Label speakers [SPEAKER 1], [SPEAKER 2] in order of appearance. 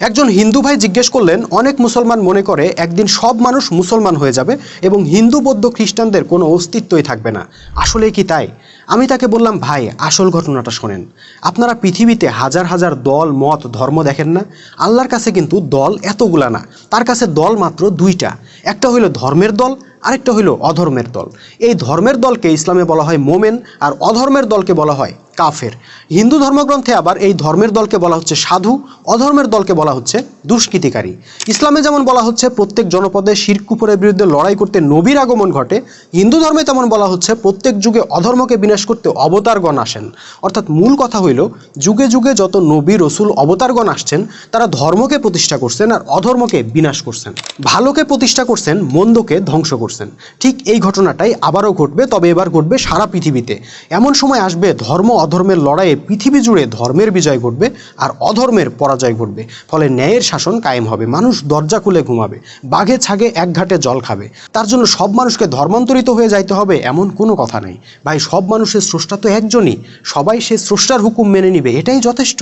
[SPEAKER 1] একজন হিন্দু ভাই জিজ্ঞেস করলেন, অনেক মুসলমান মনে করে একদিন সব মানুষ মুসলমান হয়ে যাবে এবং হিন্দু, বৌদ্ধ, খ্রিস্টানদের কোনো অস্তিত্বই থাকবে না। আসলে কি তাই? আমি তাকে বললাম, ভাই, আসল ঘটনাটা শোনেন। আপনারা পৃথিবীতে হাজার হাজার দল, মত, ধর্ম দেখেন না। আল্লাহর কাছে কিন্তু দল এতগুলা না। তার কাছে দল মাত্র দুইটা। একটা হইল ধর্মের দল, আরেকটা হইল অধর্মের দল। এই ধর্মের দলকে ইসলামে বলা হয় মোমেন, আর অধর্মের দলকে বলা হয় কাফের। হিন্দু ধর্মগ্রন্থে আবার এই ধর্মের দলকে বলা হচ্ছে সাধু অধর্মের দলকে বলা হচ্ছে দুষ্কৃতিকারী। ইসলামে যেমন বলা হচ্ছে, প্রত্যেক জনপদে শিরকুপুরের বিরুদ্ধে লড়াই করতে নবীর আগমন ঘটে, হিন্দু ধর্মে তেমন বলা হচ্ছে, প্রত্যেক যুগে অধর্মকে বিনাশ করতে অবতারগণ আসেন। অর্থাৎ মূল কথা হইল, যুগে যুগে যত নবী, রসুল, অবতারগণ আসছেন, তারা ধর্মকে প্রতিষ্ঠা করছেন আর অধর্মকে বিনাশ করছেন। ভালোকে প্রতিষ্ঠা করছেন, মন্দকে ধ্বংস করছেন। ঠিক এই ঘটনাটাই আবারও ঘটবে, তবে এবার ঘটবে সারা পৃথিবীতে। এমন সময় আসবে, ধর্ম অধর্মের লড়াইয়ে পৃথিবী জুড়ে ধর্মের বিজয় ঘটবে আর অধর্মের পরাজয় ঘটবে। ফলে ন্যায়ের শাসন কায়েম হবে। মানুষ দরজা খুলে ঘুমাবে, বাঘে ছাগে এক ঘাটে জল খাবে। তার জন্য সব মানুষকে ধর্মান্তরিত হয়ে যাইতে হবে এমন কোনো কথা নেই। ভাই, সব মানুষের স্রষ্টা তো একজনই। সবাই সে স্রষ্টার হুকুম মেনে নিবে, এটাই যথেষ্ট।